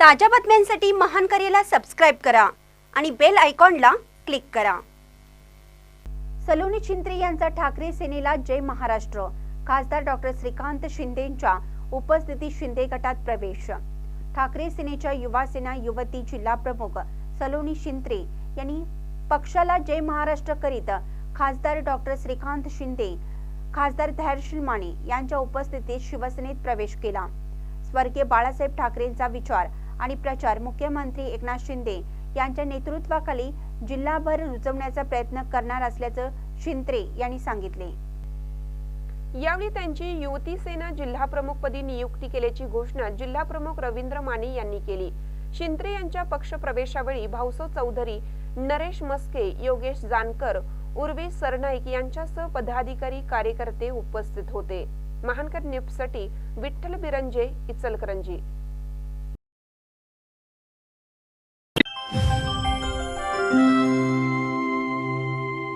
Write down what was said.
ताज्या बातम्यांसाठी महान करेला सबस्क्राईब करा आणि बेल आयकॉनला क्लिक करा. सलोनी छिंत्रे यांचा ठाकरे सेनेला जय महाराष्ट्र. खासदार डॉक्टर श्रीकांत शिंदेच्या उपस्थितीत शिंदे गटात प्रवेश. ठाकरे सेनेच्या युवा सेना युवती जिल्हा प्रमुख सलोनी शिंत्रे यांनी पक्षाला जय महाराष्ट्र करीत खासदार डॉक्टर श्रीकांत शिंदे खासदार धैर्यशील माने यांच्या उपस्थितीत शिवसेनेत प्रवेश केला. स्वर्गीय बाळासाहेब ठाकरेंचा विचार आणि प्रचार. मुख्यमंत्री एकनाथ शिंदे यांच्या नेतृत्वाखाली जिल्हाभर रुजवण्याचा प्रयत्न करणार असल्याचं शिंत्रे यांनी सांगितले. यावेळी त्यांची युवती सेना जिल्हा नियुक्ती केल्याची घोषणा जिल्हा प्रमुख रवींद्र माने यांनी केली. शिंत्रे यांच्या पक्ष प्रवेशावेळी भाऊसो चौधरी नरेश मस्के योगेश जानकर उर्वी सरनाईक यांच्यासह पदाधिकारी कार्यकर्ते उपस्थित होते. महानकर न्यूजसाठी विठ्ठल बिरंजे इचलकरंजी.